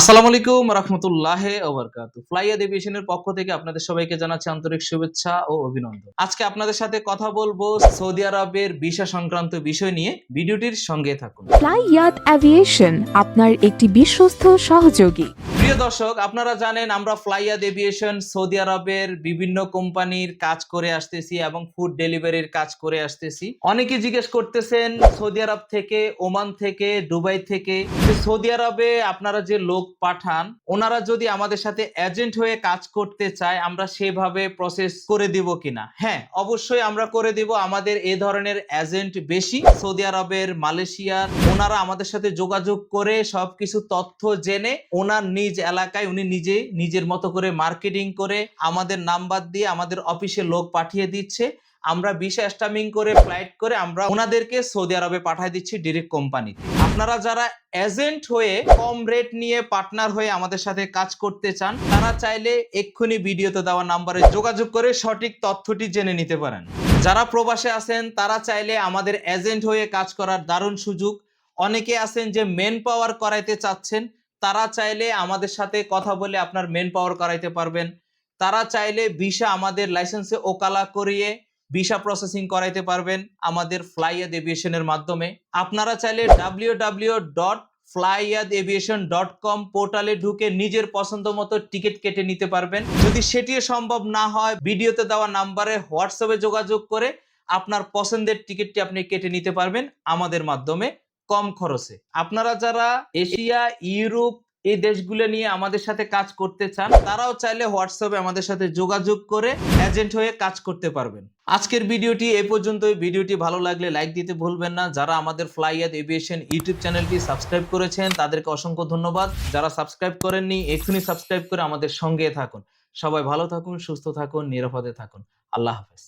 আসসালামু আলাইকুম রহমতুল্লাহ ওবরকাত ফ্লাইয়া ডিভিশনের পক্ষ থেকে আপনাদের সবাইকে জানাচ্ছি আন্তরিক শুভেচ্ছা ও অভিনন্দন। আজকে আপনাদের সাথে কথা বলব সৌদি আরবের ভিসা সংক্রান্ত বিষয় নিয়ে। ভিডিওটির সঙ্গে থাকুন। ফ্লাই অ্যাভিয়েশন আপনার একটি বিশ্বস্ত সহযোগী। প্রিয় দর্শক, আপনারা জানেন আমরা ফ্লাইয়াদ এভিয়েশন সৌদি আরবের বিভিন্ন কোম্পানির কাজ করে আসতেছি এবং ফুড ডেলিভারির কাজ করে আসতেছি। অনেকে জিজ্ঞেস করতেছেন, সৌদি আরব থেকে, ওমান থেকে, দুবাই থেকে সৌদি আরবে আপনারা যে লোক পাঠান, ওনারা যদি আমাদের সাথে এজেন্ট হয়ে কাজ করতে চায়, আমরা সেভাবে প্রসেস করে দিব কিনা? হ্যাঁ অবশ্যই আমরা করে দিব। আমাদের এ ধরনের এজেন্ট বেশি। সৌদি আরবের মালয়েশিয়ার ওনারা আমাদের সাথে যোগাযোগ করে সবকিছু তথ্য জেনে ওনার নিজ এলাকায় উনি নিজে নিজের মতো করে মার্কেটিং করে আমাদের নাম্বার দিয়ে আমাদের অফিসে লোক পাঠিয়ে দিচ্ছে। আমরা ভিসা স্টামিং করে ফ্লাইট করে আমরা ওনাদেরকে সৌদি আরবে পাঠিয়ে দিচ্ছি ডিরেক্ট কোম্পানি আপনারা যারা এজেন্ট হয়ে কম রেট নিয়ে পার্টনার হয়ে আমাদের সাথে কাজ করতে চান, তারা চাইলে এক্ষুনি ভিডিওতে দেওয়া নাম্বারে যোগাযোগ করে সঠিক তথ্যটি জেনে নিতে পারেন। যারা প্রবাসে আছেন, তারা চাইলে আমাদের এজেন্ট হয়ে কাজ করার দারুণ সুযোগ। অনেকে আছেন যে মেন পাওয়ার করাইতে চাচ্ছেন তারা চাইলে আমাদের সাথে কথা বলে আপনার মেন পাওয়ার করাইতে পারবেন। তারা চাইলে ভিসা আমাদের লাইসেন্সে ওকালা করিয়ে ভিসা প্রসেসিং করাইতে পারবেন আমাদের ফ্লাইয়াদ এভিয়েশনের মাধ্যমে। আপনারা চাইলে W W dot Flyad aviation dot com পোর্টালে ঢুকে নিজের পছন্দ মতো টিকিট কেটে নিতে পারবেন। যদি সেটিও সম্ভব না হয়, ভিডিওতে দেওয়া নাম্বারে হোয়াটসঅ্যাপে যোগাযোগ করে আপনার পছন্দের টিকিটটি আপনি কেটে নিতে পারবেন আমাদের মাধ্যমে। কম খরচে। আপনারা যারা এশিয়া, ইউরোপ এই দেশগুলো নিয়ে আমাদের সাথে কাজ করতে চান, তারাও চাইলে হোয়াটসঅ্যাপে আমাদের সাথে যোগাযোগ করে এজেন্ট হয়ে কাজ করতে পারবেন। আজকের ভিডিওটি এই পর্যন্তই। ভিডিওটি ভালো লাগলে লাইক দিতে ভুলবেন না। যারা আমাদের ফ্লাইয়াদ এভিয়েশন ইউটিউব চ্যানেলটি সাবস্ক্রাইব করেছেন, তাদেরকে অসংখ্য ধন্যবাদ। যারা সাবস্ক্রাইব করেননি, এক্ষুনি সাবস্ক্রাইব করে আমাদের সঙ্গে থাকুন। সবাই ভালো থাকুন, সুস্থ থাকুন, নিরাপদে থাকুন। আল্লাহ হাফেজ।